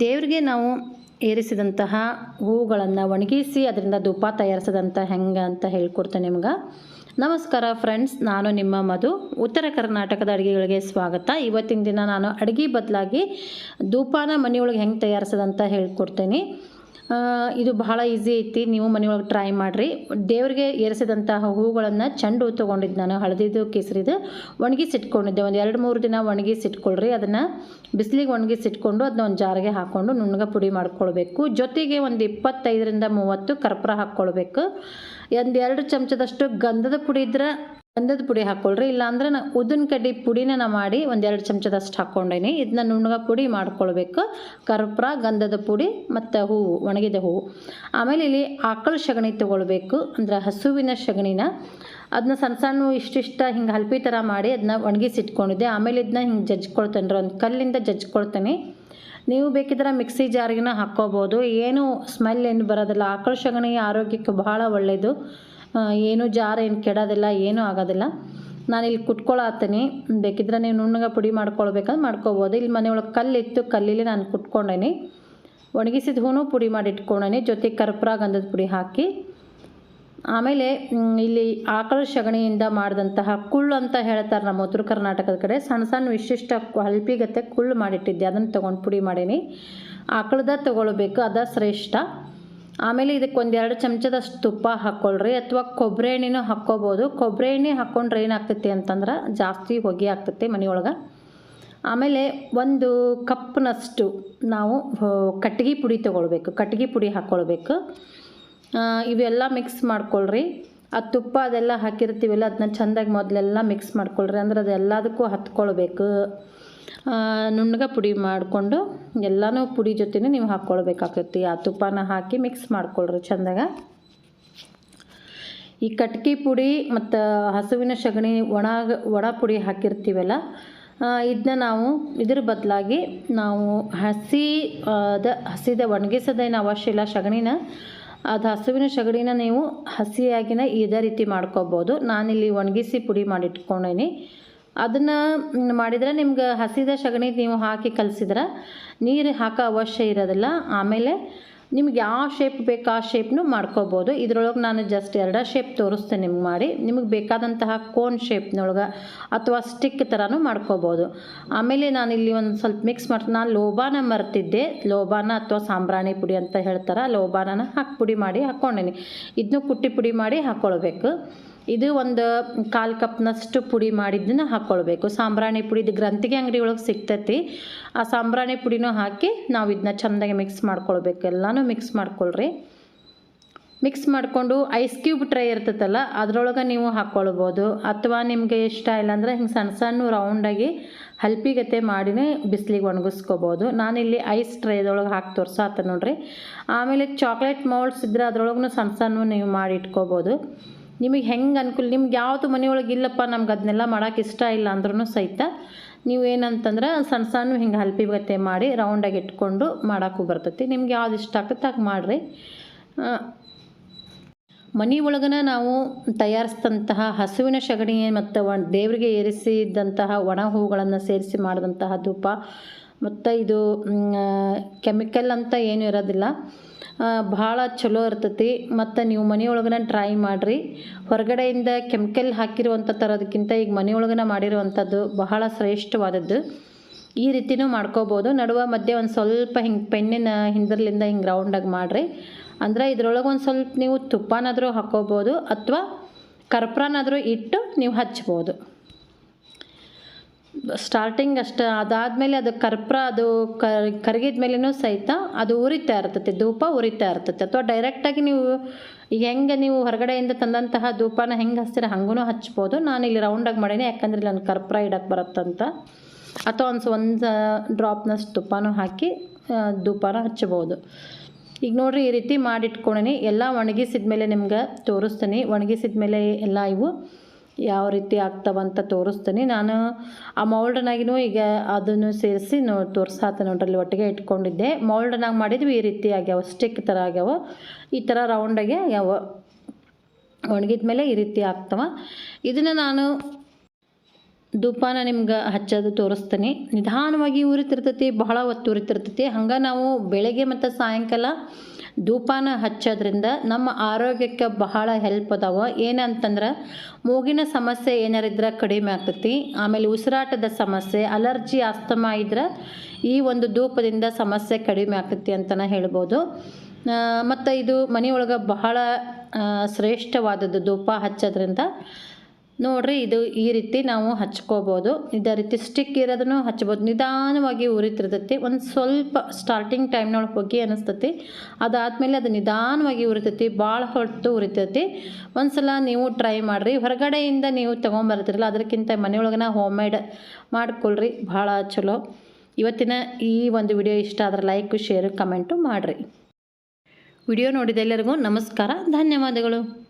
ದೇವರಿಗೆ ನಾವು ಏರಿಸಿದಂತಹ ಹೂಗಳನ್ನು ಒಣಗಿಸಿ ಅದರಿಂದ ಧೂಪ ತಯಾರಿಸದಂತ ಹೆಂಗೆ ಅಂತ ಹೇಳ್ಕೊಡ್ತೇನೆ ನಿಮ್ಗೆ. ನಮಸ್ಕಾರ ಫ್ರೆಂಡ್ಸ್ ನಾನು ನಿಮ್ಮ ಮಧು. ಉತ್ತರ ಕರ್ನಾಟಕದ ಅಡುಗೆಗಳಿಗೆ ಸ್ವಾಗತ. ಇವತ್ತಿನ ದಿನ ನಾನು ಅಡುಗೆ ಬದಲಾಗಿ ಧೂಪಾನ ಮನೆಯೊಳಗೆ ಹೆಂಗೆ ತಯಾರಿಸೋದಂತ ಹೇಳ್ಕೊಡ್ತೇನೆ. ಇದು ಬಹಳ ಈಸಿ ಐತಿ. ನೀವು ಮನೆಯೊಳಗೆ ಟ್ರೈ ಮಾಡಿರಿ. ದೇವರಿಗೆ ಏರಿಸಿದಂತಹ ಹೂಗಳನ್ನು ಚೆಂಡು ಹೂ ತೊಗೊಂಡಿದ್ದು ನಾನು, ಹಳದಿದು, ಕೇಸರಿದು. ಒಣಗಿಸಿಟ್ಕೊಂಡಿದ್ದೆ ಒಂದು ಎರಡು ಮೂರು ದಿನ ಒಣಗಿಸಿಟ್ಕೊಳ್ರಿ ಅದನ್ನು ಬಿಸಿಲಿಗೆ ಒಣಗಿಸಿಟ್ಕೊಂಡು ಅದನ್ನ ಒಂದು ಜಾರಿಗೆ ಹಾಕ್ಕೊಂಡು ನುಣ್ಣಗೆ ಪುಡಿ ಮಾಡ್ಕೊಳ್ಬೇಕು. ಜೊತೆಗೆ ಒಂದು ಇಪ್ಪತ್ತೈದರಿಂದ ಮೂವತ್ತು ಕರ್ಪೂರ ಹಾಕ್ಕೊಳ್ಬೇಕು. ಒಂದು ಎರಡು ಚಮಚದಷ್ಟು ಗಂಧದ ಪುಡಿ ಇದ್ರೆ ಗಂಧದ ಪುಡಿ ಹಾಕ್ಕೊಳ್ರಿ ಇಲ್ಲಾಂದ್ರೆ ನಾ ಉದ್ದಿನ ಕಡ್ಡಿ ಪುಡಿನ ನಾ ಮಾಡಿ ಒಂದೆರಡು ಚಮಚದಷ್ಟು ಹಾಕ್ಕೊಂಡೇನಿ. ಇದನ್ನ ನುಣ್ಣಗ ಪುಡಿ ಮಾಡ್ಕೊಳ್ಬೇಕು. ಕರ್ಪೂರ, ಗಂಧದ ಪುಡಿ ಮತ್ತು ಹೂವು, ಒಣಗಿದ ಹೂವು. ಆಮೇಲೆ ಇಲ್ಲಿ ಆಕಳ ಸಗಣಿ ತೊಗೊಳ್ಬೇಕು, ಅಂದ್ರೆ ಹಸುವಿನ ಸಗಣಿನ. ಅದನ್ನ ಸಣ್ಣ ಸಣ್ಣ ಇಷ್ಟಿಷ್ಟ ಹಿಂಗೆ ಹಲ್ಪಿ ಥರ ಮಾಡಿ ಅದನ್ನ ಒಣಗಿಸಿಟ್ಕೊಂಡಿದ್ದೆ ಆಮೇಲೆ ಇದನ್ನ ಹಿಂಗೆ ಜಜ್ಕೊಳ್ತೇನೆ ಒಂದು ಕಲ್ಲಿಂದ ಜಜ್ಕೊಳ್ತೇನೆ. ನೀವು ಬೇಕಿದ್ರೆ ಮಿಕ್ಸಿ ಜಾರಿಗೆನ ಹಾಕ್ಕೋಬೋದು. ಏನು ಸ್ಮೆಲ್ ಏನು ಬರೋದಿಲ್ಲ. ಆಕಳ ಸಗಣಿ ಆರೋಗ್ಯಕ್ಕೆ ಬಹಳ ಒಳ್ಳೆಯದು ಏನು ಜಾರ ಏನು ಕೆಡೋದಿಲ್ಲ, ಏನೂ ಆಗೋದಿಲ್ಲ. ನಾನಿಲ್ಲಿ ಕುಟ್ಕೊಳತ್ತೀನಿ ಬೇಕಿದ್ರೆ ನೀವು ನುಣ್ಣಗೆ ಪುಡಿ ಮಾಡ್ಕೊಳ್ಬೇಕಂದ್ರೆ ಮಾಡ್ಕೊಬೋದು. ಇಲ್ಲಿ ಮನೆಯೊಳಗೆ ಕಲ್ಲಿತ್ತು ಕಲ್ಲಲ್ಲಿ ನಾನು ಕುಟ್ಕೊಂಡೇನಿ. ಒಣಗಿಸಿದ ಹೂನು ಪುಡಿ ಮಾಡಿ ಇಟ್ಕೊಂಡೇನಿ ಜೊತೆಗೆ ಕರ್ಪೂರ ಗಂಧದ ಪುಡಿ ಹಾಕಿ. ಆಮೇಲೆ ಇಲ್ಲಿ ಆಕಳ ಸಗಣಿಯಿಂದ ಮಾಡಿದಂತಹ ಕುಳ್ಳು ಅಂತ ಹೇಳ್ತಾರೆ ನಮ್ಮ ಉತ್ತರ ಕರ್ನಾಟಕದ ಕಡೆ. ಸಣ್ಣ ಸಣ್ಣ ವಿಶಿಷ್ಟ ಹಲ್ಪಿಗತ್ತೆ ಕುಳ್ಳು ಮಾಡಿಟ್ಟಿದ್ದೆ. ಅದನ್ನು ತೊಗೊಂಡು ಪುಡಿ ಮಾಡೀನಿ. ಆಕಳದ ತೊಗೊಳ್ಬೇಕು, ಅದ ಶ್ರೇಷ್ಠ. ಆಮೇಲೆ ಇದಕ್ಕೆ ಒಂದೆರಡು ಚಮಚದಷ್ಟು ತುಪ್ಪ ಹಾಕ್ಕೊಳ್ರಿ ಅಥವಾ ಕೊಬ್ಬರಿ ಎಣ್ಣೆನೂ ಹಾಕ್ಕೋಬೋದು. ಕೊಬ್ಬರಿ ಎಣ್ಣೆ ಹಾಕ್ಕೊಂಡ್ರೆ ಏನಾಗ್ತೈತಿ ಅಂತಂದ್ರೆ ಜಾಸ್ತಿ ಹೊಗೆ ಆಗ್ತೈತಿ ಮನೆಯೊಳಗೆ. ಆಮೇಲೆ ಒಂದು ಕಪ್ನಷ್ಟು ನಾವು ಕಟ್ಟಿಗೆ ಪುಡಿ ತೊಗೊಳ್ಬೇಕು. ಕಟ್ಟಿಗೆ ಪುಡಿ ಹಾಕ್ಕೊಳ್ಬೇಕು. ಇವೆಲ್ಲ ಮಿಕ್ಸ್ ಮಾಡ್ಕೊಳ್ರಿ. ಆ ತುಪ್ಪ ಅದೆಲ್ಲ ಹಾಕಿರ್ತೀವಲ್ಲ, ಅದನ್ನ ಚೆಂದಾಗಿ ಮೊದಲೆಲ್ಲ ಮಿಕ್ಸ್ ಮಾಡ್ಕೊಳ್ರಿ. ಅಂದ್ರೆ ಅದೆಲ್ಲದಕ್ಕೂ ಹತ್ಕೊಳ್ಬೇಕು. ನುಣ್ಣಗೆ ಪುಡಿ ಮಾಡಿಕೊಂಡು ಎಲ್ಲನೂ ಪುಡಿ ಜೊತೆನೇ ನೀವು ಹಾಕ್ಕೊಳ್ಬೇಕಾಗ್ತೈತಿ. ಆ ತುಪ್ಪನ ಹಾಕಿ ಮಿಕ್ಸ್ ಮಾಡ್ಕೊಳ್ರಿ ಚೆಂದಾಗ. ಈ ಕಟ್ಕಿ ಪುಡಿ ಮತ್ತು ಹಸುವಿನ ಸಗಣಿ ಒಣ ಒಣ ಪುಡಿ ಹಾಕಿರ್ತೀವಲ್ಲ ಇದನ್ನ ನಾವು ಇದ್ರ ಬದಲಾಗಿ ನಾವು ಹಸಿ ಅದ ಹಸಿದ ಒಣಗಿಸೋದೇನು ಅವಶ್ಯ ಇಲ್ಲ. ಸಗಣಿನ, ಅದು ಹಸುವಿನ ಸಗಣಿನ ನೀವು ಹಸಿಯಾಗಿನ ಇದೇ ರೀತಿ ಮಾಡ್ಕೋಬೋದು. ನಾನಿಲ್ಲಿ ಒಣಗಿಸಿ ಪುಡಿ ಮಾಡಿಟ್ಕೊಂಡೇನಿ. ಅದನ್ನು ಮಾಡಿದರೆ ನಿಮ್ಗೆ ಹಸಿದ ಸಗಣಿ ನೀವು ಹಾಕಿ ಕಲಸಿದ್ರೆ ನೀರು ಹಾಕೋ ಅವಶ್ಯ ಇರೋದಿಲ್ಲ. ಆಮೇಲೆ ನಿಮ್ಗೆ ಯಾವ ಶೇಪ್ ಬೇಕು ಆ ಶೇಪ್ನು ಮಾಡ್ಕೋಬೋದು. ಇದ್ರೊಳಗೆ ನಾನು ಜಸ್ಟ್ ಎರಡು ಶೇಪ್ ತೋರಿಸ್ತೇನೆ ನಿಮ್ಗೆ ಮಾಡಿ. ನಿಮಗೆ ಬೇಕಾದಂತಹ ಕೋನ್ ಶೇಪ್ನೊಳಗೆ ಅಥವಾ ಸ್ಟಿಕ್ ಥರನೂ ಮಾಡ್ಕೋಬೋದು. ಆಮೇಲೆ ನಾನು ಇಲ್ಲಿ ಒಂದು ಸ್ವಲ್ಪ ಮಿಕ್ಸ್ ಮಾಡ್ತೀನಿ ನಾನು ಲೋಬಾನ ಮರ್ತಿದ್ದೆ. ಲೋಬಾನ ಅಥವಾ ಸಾಂಬ್ರಾಣಿ ಪುಡಿ ಅಂತ ಹೇಳ್ತಾರೆ. ಲೋಬಾನನ ಹಾಕಿ ಪುಡಿ ಮಾಡಿ ಹಾಕ್ಕೊಂಡೇನಿ. ಇದನ್ನು ಕುಟ್ಟಿ ಪುಡಿ ಮಾಡಿ ಹಾಕ್ಕೊಳ್ಬೇಕು ಇದು ಒಂದು ಕಾಲು ಕಪ್ನಷ್ಟು ಪುಡಿ ಮಾಡಿದ್ದನ್ನು ಹಾಕ್ಕೊಳ್ಬೇಕು ಸಾಂಬ್ರಾಣಿ ಪುಡಿ ಇದು ಗ್ರಂಥಿಗೆ ಅಂಗಡಿ ಒಳಗೆ ಸಿಗ್ತೈತಿ. ಆ ಸಾಂಬ್ರಾಣಿ ಪುಡಿನೂ ಹಾಕಿ ನಾವು ಇದನ್ನ ಚೆಂದಾಗಿ ಮಿಕ್ಸ್ ಮಾಡ್ಕೊಳ್ಬೇಕು. ಎಲ್ಲನೂ ಮಿಕ್ಸ್ ಮಾಡ್ಕೊಳ್ರಿ. ಮಿಕ್ಸ್ ಮಾಡಿಕೊಂಡು ಐಸ್ ಕ್ಯೂಬ್ ಟ್ರೈ ಇರ್ತೈತಲ್ಲ, ಅದರೊಳಗೆ ನೀವು ಹಾಕ್ಕೊಳ್ಬೋದು ಅಥವಾ ನಿಮಗೆ ಇಷ್ಟ ಇಲ್ಲಾಂದರೆ ಹಿಂಗೆ ಸಣ್ಣ ಸಣ್ಣ ರೌಂಡಾಗಿ ಹಲ್ಪಿಗತೆ ಮಾಡಿನೇ ಬಿಸಿಲಿಗೆ ಒಣಗಿಸ್ಕೋಬೋದು. ನಾನಿಲ್ಲಿ ಐಸ್ ಟ್ರೈದೊಳಗೆ ಹಾಕಿ ತೋರ್ಸಾತ ನೋಡ್ರಿ. ಆಮೇಲೆ ಚಾಕ್ಲೇಟ್ ಮೌಲ್ಡ್ಸ್ ಇದ್ದರೆ ಅದರೊಳಗೂ ಸಣ್ಣ ಸಣ್ಣ ನೀವು ಮಾಡಿ ಇಟ್ಕೋಬೋದು. ನಿಮಗೆ ಹೆಂಗೆ ಅನುಕೂಲ, ನಿಮ್ಗೆ ಯಾವುದು ಮನೆಯೊಳಗೆ ಇಲ್ಲಪ್ಪ, ನಮ್ಗೆ ಅದನ್ನೆಲ್ಲ ಮಾಡೋಕೆ ಇಷ್ಟ ಇಲ್ಲ ಅಂದ್ರೂ ಸಹಿತ ನೀವು ಏನಂತಂದ್ರೆ ಸಣ್ಣ ಸಣ್ಣ ಹಿಂಗೆ ಹಲ್ಪಿ ಗತೆ ಮಾಡಿ ರೌಂಡಾಗಿ ಇಟ್ಕೊಂಡು ಮಾಡೋಕ್ಕೂ ಬರ್ತೈತಿ. ನಿಮ್ಗೆ ಯಾವ್ದು ಇಷ್ಟ ಆಗ್ತೈತೆ ಹಾಗೆ ಮಾಡಿರಿ. ಮನೆ ಒಳಗನ ನಾವು ತಯಾರಿಸಿದಂತಹ ಹಸುವಿನ ಸಗಣಿ ಮತ್ತು ಒಣ ದೇವರಿಗೆ ಏರಿಸಿದಂತಹ ಒಣ ಹೂಗಳನ್ನು ಸೇರಿಸಿ ಮಾಡಿದಂತಹ ಧೂಪ ಮತ್ತು ಇದು ಕೆಮಿಕಲ್ ಅಂತ ಏನೂ ಇರೋದಿಲ್ಲ. ಭಾಳ ಚಲೋ ಇರ್ತೈತಿ. ಮತ್ತು ನೀವು ಮನೆಯೊಳಗನ ಟ್ರೈ ಮಾಡಿರಿ. ಹೊರಗಡೆಯಿಂದ ಕೆಮಿಕಲ್ ಹಾಕಿರುವಂಥ ಥರದಕ್ಕಿಂತ ಈಗ ಮನೆಯೊಳಗನ ಮಾಡಿರುವಂಥದ್ದು ಬಹಳ ಶ್ರೇಷ್ಠವಾದದ್ದು. ಈ ರೀತಿನೂ ಮಾಡ್ಕೋಬೋದು. ನಡುವ ಮಧ್ಯೆ ಒಂದು ಸ್ವಲ್ಪ ಹಿಂಗೆ ಪೆನ್ನಿನ ಹಿಂದರ್ಲಿಂದ ಹಿಂಗೆ ರೌಂಡಾಗಿ ಮಾಡಿರಿ. ಅಂದರೆ ಇದ್ರೊಳಗೆ ಒಂದು ಸ್ವಲ್ಪ ನೀವು ತುಪ್ಪನಾದರೂ ಹಾಕ್ಕೋಬೋದು ಅಥವಾ ಕರ್ಪೂರನಾದರೂ ಇಟ್ಟು ನೀವು ಹಚ್ಬೋದು. ಸ್ಟಾರ್ಟಿಂಗ್ ಅಷ್ಟು, ಅದಾದಮೇಲೆ ಅದು ಕರ್ಪ್ರ, ಅದು ಕರಗಿದ ಮೇಲೇನೂ ಸಹಿತ ಅದು ಉರಿತಾ ಇರ್ತೈತೆ, ಧೂಪ ಉರಿತಾ ಇರ್ತೈತೆ. ಅಥವಾ ಡೈರೆಕ್ಟಾಗಿ ನೀವು ಈಗ ಹೆಂಗೆ ನೀವು ಹೊರಗಡೆಯಿಂದ ತಂದಂತಹ ಧೂಪನ ಹೆಂಗೆ ಹಚ್ತೀರ ಹಂಗೂ ಹಚ್ಬೋದು. ನಾನು ಇಲ್ಲಿ ರೌಂಡಾಗಿ ಮಾಡೀನಿ, ಯಾಕಂದ್ರೆ ಇಲ್ಲಿ ನಾನು ಕರ್ಪೂರ ಇಡಕ್ಕೆ ಬರುತ್ತಂತ. ಅಥವಾ ಒಂದು ಒಂದು ಡ್ರಾಪ್ನಷ್ಟು ತುಪ್ಪನೂ ಹಾಕಿ ಧೂಪನ ಹಚ್ಬೋದು. ಈಗ ನೋಡಿರಿ, ಈ ರೀತಿ ಮಾಡಿಟ್ಕೊಂಡಿನಿ ಎಲ್ಲ ಒಣಗಿಸಿದ ಮೇಲೆ ನಿಮ್ಗೆ ತೋರಿಸ್ತೀನಿ. ಒಣಗಿಸಿದ ಮೇಲೆ ಎಲ್ಲ ಇವು. ಯಾವ ರೀತಿ ಆಗ್ತಾವಂತ ತೋರಿಸ್ತೀನಿ. ನಾನು ಆ ಮೌಲ್ಡ್ನಾಗಿನೂ ಈಗ ಅದನ್ನು ಸೇರಿಸಿ ನೋ ತೋರಿಸಾತ ನೋಡ್ರಲ್ಲಿ ಒಟ್ಟಿಗೆ ಇಟ್ಕೊಂಡಿದ್ದೆ. ಮೌಲ್ಡ್ನಾಗ ಮಾಡಿದ್ವಿ, ಈ ರೀತಿ ಆಗ್ಯಾವ ಸ್ಟಿಕ್ ಥರ ಆಗ್ಯಾವ. ಈ ಥರ ರೌಂಡಾಗೆ ಆಗ್ಯಾವ. ಒಣಗಿದ ಮೇಲೆ ಈ ರೀತಿ ಆಗ್ತವ. ಇದನ್ನು ನಾನು ಧೂಪನ ನಿಮ್ಗೆ ಹಚ್ಚೋದು ತೋರಿಸ್ತೀನಿ. ನಿಧಾನವಾಗಿ ಉರಿತಿರ್ತೈತಿ ಬಹಳ ಹೊತ್ತು ಉರಿತಿರ್ತೈತಿ ಹಂಗೆ ನಾವು ಬೆಳಗ್ಗೆ ಮತ್ತು ಸಾಯಂಕಾಲ ಧೂಪನ ಹಚ್ಚೋದ್ರಿಂದ ನಮ್ಮ ಆರೋಗ್ಯಕ್ಕೆ ಬಹಳ ಹೆಲ್ಪ್ ಅದಾವ. ಏನಂತಂದ್ರೆ, ಮೂಗಿನ ಸಮಸ್ಯೆ ಏನಾರಿದ್ರೆ ಕಡಿಮೆ ಆಗ್ತೈತಿ. ಆಮೇಲೆ ಉಸಿರಾಟದ ಸಮಸ್ಯೆ, ಅಲರ್ಜಿ ಆಸ್ತಮಾ ಇದ್ರೆ ಈ ಒಂದು ಧೂಪದಿಂದ ಸಮಸ್ಯೆ ಕಡಿಮೆ ಆಗ್ತೈತಿ ಅಂತಲೇ ಹೇಳ್ಬೋದು. ಮತ್ತು ಇದು ಮನೆಯೊಳಗೆ ಬಹಳ ಶ್ರೇಷ್ಠವಾದದ್ದು ಧೂಪ ಹಚ್ಚೋದ್ರಿಂದ. ನೋಡ್ರಿ, ಇದು ಈ ರೀತಿ ನಾವು ಹಚ್ಕೋಬೋದು. ಇದೇ ರೀತಿ ಸ್ಟಿಕ್ ಇರೋದನ್ನು ಹಚ್ಬೋದು. ನಿಧಾನವಾಗಿ ಉರಿತಿರ್ತೈತಿ. ಒಂದು ಸ್ವಲ್ಪ ಸ್ಟಾರ್ಟಿಂಗ್ ಟೈಮ್ನೊಳಗೆ ಹೋಗಿ ಅನಿಸ್ತೈತಿ. ಅದಾದಮೇಲೆ ಅದು ನಿಧಾನವಾಗಿ ಉರಿತೈತಿ. ಭಾಳ ಹೊತ್ತು ಉರಿತೈತಿ. ಒಂದ್ಸಲ ನೀವು ಟ್ರೈ ಮಾಡಿರಿ. ಹೊರಗಡೆಯಿಂದ ನೀವು ತೊಗೊಂಬರ್ತಿರಲ್ಲ, ಅದಕ್ಕಿಂತ ಮನೆಯೊಳಗನ ಹೋಮ್ ಮೇಡ್ ಮಾಡ್ಕೊಳ್ರಿ. ಭಾಳ ಚಲೋ. ಇವತ್ತಿನ ಈ ಒಂದು ವಿಡಿಯೋ ಇಷ್ಟ ಆದರೆ ಲೈಕು ಶೇರು ಕಮೆಂಟು ಮಾಡಿರಿ. ವಿಡಿಯೋ ನೋಡಿದ ಎಲ್ಲರಿಗೂ ನಮಸ್ಕಾರ. ಧನ್ಯವಾದಗಳು.